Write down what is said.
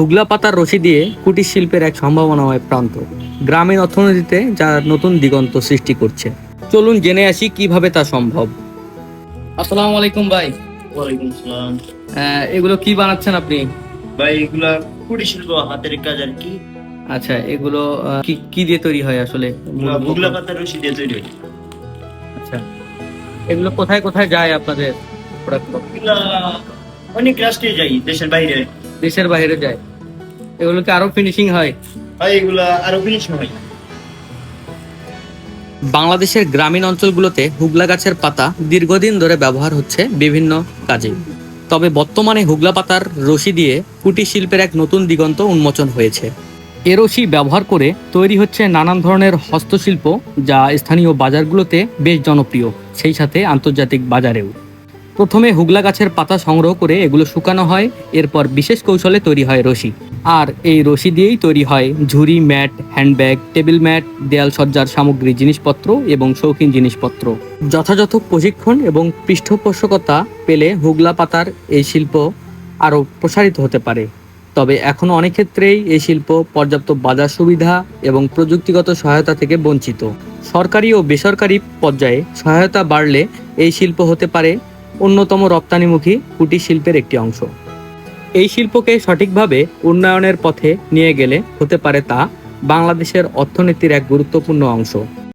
হুগলা পাতার রশি দিয়ে কুটির শিল্পের এক সম্ভাবনাময় প্রান্ত গ্রামীণ অর্থনীতিতে যা নতুন দিগন্ত সৃষ্টি করছে। চলুন জেনে আসি কীভাবে তা সম্ভব। আসসালামু আলাইকুম ভাই। ওয়ালাইকুম আসসালাম। এগুলো কি বানাচ্ছেন আপনি? ভাই এগুলা কুড়ি শিল্প হাতের কাজ আর কি। আচ্ছা এগুলো কি কি দিয়ে তৈরি হয় আসলে? বুগলা পাতার রশি দিয়ে তৈরি হয়। আচ্ছা এগুলো কোথায় কোথায় যায় আপনাদের? এগুলা অনেক রাষ্ট্রে যাই দেশের বাইরে। দেশের বাইরে যায়। এগুলো কি আরও ফিনিশিং হয়। ভাই এগুলা আরও ফিনিশ হয়। বাংলাদেশের গ্রামীণ অঞ্চলগুলোতে হুগলা গাছের পাতা দীর্ঘদিন ধরে ব্যবহার হচ্ছে বিভিন্ন কাজে। তবে বর্তমানে হুগলা পাতার রশি দিয়ে কুটির শিল্পের এক নতুন দিগন্ত উন্মোচন হয়েছে। এ রশি ব্যবহার করে তৈরি হচ্ছে নানান ধরনের হস্তশিল্প যা স্থানীয় বাজারগুলোতে বেশ জনপ্রিয় সেই সাথে আন্তর্জাতিক বাজারেও। প্রথমে হুগলা গাছের পাতা সংগ্রহ করে এগুলো শুকানো হয়, এরপর বিশেষ কৌশলে তৈরি হয় রশি। আর এই রশি দিয়েই তৈরি হয় ঝুড়ি, ম্যাট, হ্যান্ডব্যাগ, টেবিল ম্যাট, দেয়াল সজ্জার সামগ্রী জিনিসপত্র এবং শৌখিন জিনিসপত্র। যথাযথ প্রশিক্ষণ এবং পৃষ্ঠপোষকতা পেলে হুগলা পাতার এই শিল্প আরও প্রসারিত হতে পারে। তবে এখনও অনেক ক্ষেত্রেই এই শিল্প পর্যাপ্ত বাজার সুবিধা এবং প্রযুক্তিগত সহায়তা থেকে বঞ্চিত। সরকারি ও বেসরকারি পর্যায়ে সহায়তা বাড়লে এই শিল্প হতে পারে অন্যতম রপ্তানিমুখী কুটির শিল্পের একটি অংশ। এই শিল্পকে সঠিকভাবে উন্নয়নের পথে নিয়ে গেলে হতে পারে তা বাংলাদেশের অর্থনীতির এক গুরুত্বপূর্ণ অংশ।